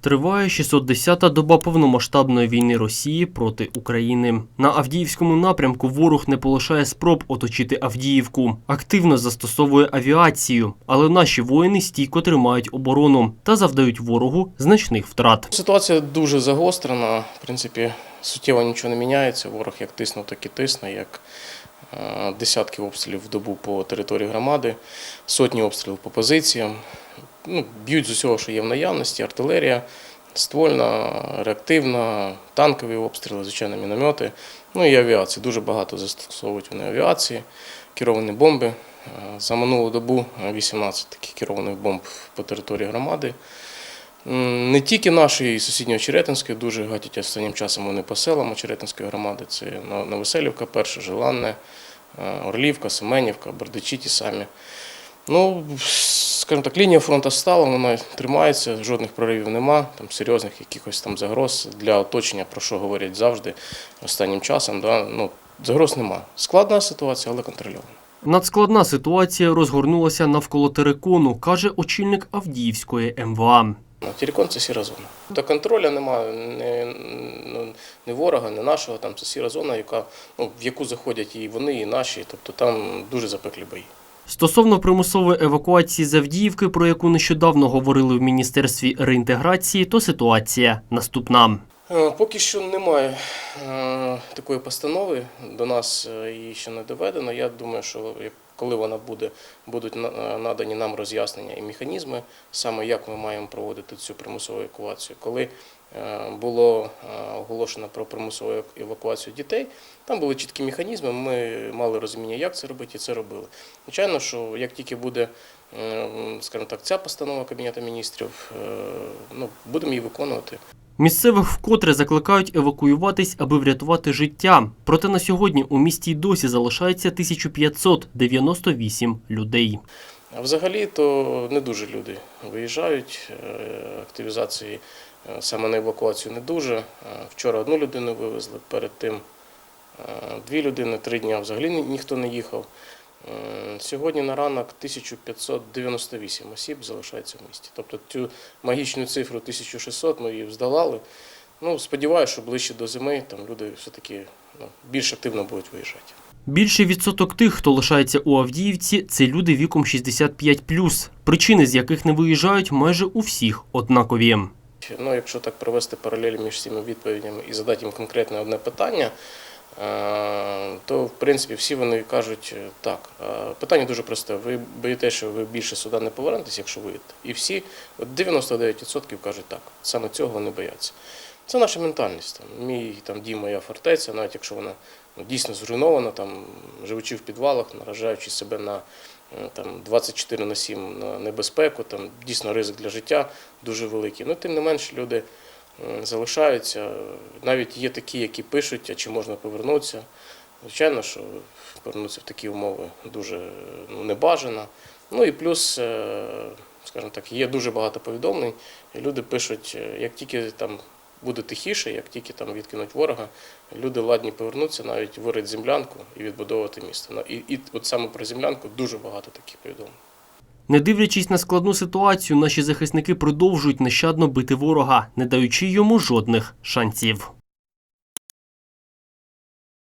Триває 610-та доба повномасштабної війни Росії проти України. На Авдіївському напрямку ворог не полишає спроб оточити Авдіївку. Активно застосовує авіацію, але наші воїни стійко тримають оборону та завдають ворогу значних втрат. Ситуація дуже загострена. В принципі, суттєво нічого не міняється. Ворог як тиснув, так і тисне, як е, десятки обстрілів в добу по території громади, сотні обстрілів по позиціям. Ну, б'ють з усього, що є в наявності, артилерія, ствольна, реактивна, танкові обстріли, звичайно, міномети. Ну і авіація. Дуже багато застосовують вони авіації, керовані бомби. Е, За минулу добу 18 таких керованих бомб по території громади. Не тільки нашої і сусідньої Черетинської, дуже гатять останнім часом вони по селам Черетинської громади. Це Новоселівка, перша, Желанне, е, Орлівка, Семенівка, Бердичі ті самі. Ну, скажімо так, лінія фронту стала, вона тримається, жодних проривів нема, там серйозних якихось там загроз для оточення, про що говорять завжди останнім часом. Да? Ну, загроз нема. Складна ситуація, але контрольована. Надскладна ситуація розгорнулася навколо терикону, каже очільник Авдіївської МВА. Ну, Терекон це сіра зона. Та контроля немає ні, ну, ні ворога, ні нашого. Там це сіра зона, яка, ну, в яку заходять і вони, і наші. Тобто там дуже запеклі бої. Стосовно примусової евакуації з Авдіївки, про яку нещодавно говорили в Міністерстві реінтеграції, то ситуація наступна. Е, Поки що немає е, такої постанови, до нас е, її ще не доведено. Я думаю, що коли вона буде, будуть на- е, надані нам роз'яснення і механізми, саме як ми маємо проводити цю примусову евакуацію. Коли е, було е, оголошено про примусову евакуацію дітей, там були чіткі механізми, ми мали розуміння, як це робити, і це робили. Звичайно, що як тільки буде, е, скажімо так, ця постанова Кабінету міністрів, е, ну, будемо її виконувати. Місцевих вкотре закликають евакуюватись, аби врятувати життя. Проте на сьогодні у місті й досі залишається 1598 людей. А взагалі то не дуже люди виїжджають. е, Активізації е, саме на евакуацію не дуже. Е, Вчора одну людину вивезли, перед тим е, дві людини, три дні взагалі ніхто не їхав. Е, Сьогодні на ранок 1598 осіб залишається в місті. Тобто цю магічну цифру 1600 ми її здолали. Ну, сподіваюся, що ближче до зими там люди все-таки ну, більш активно будуть виїжджати. Більший відсоток тих, хто лишається у Авдіївці, це люди віком 65+, причини з яких не виїжджають майже у всіх однакові. Ну, якщо так провести паралелі між цими відповідями і задати їм конкретне одне питання, е, то в принципі всі вони кажуть е, так. Е, Питання дуже просте. Ви боїте, що ви більше сюди не повернетесь, якщо виїдете? І всі, от 99% кажуть так. Саме цього вони бояться. Це наша ментальність. Мій там дім, моя фортеця, навіть якщо вона ну, дійсно зруйнована, там, живучи в підвалах, наражаючи себе на там, 24 на 7 на небезпеку, там дійсно ризик для життя дуже великий. Ну, тим не менш, люди залишаються. Навіть є такі, які пишуть, а чи можна повернутися. Звичайно, що повернутися в такі умови дуже ну, небажано. Ну і плюс, е, скажімо так, є дуже багато повідомлень, і люди пишуть, е, як тільки там буде тихіше, як тільки там відкинуть ворога, люди ладні повернуться, навіть вирить землянку і відбудовувати місто. І, і от саме про землянку дуже багато таких повідомлень. Не дивлячись на складну ситуацію, наші захисники продовжують нещадно бити ворога, не даючи йому жодних шансів.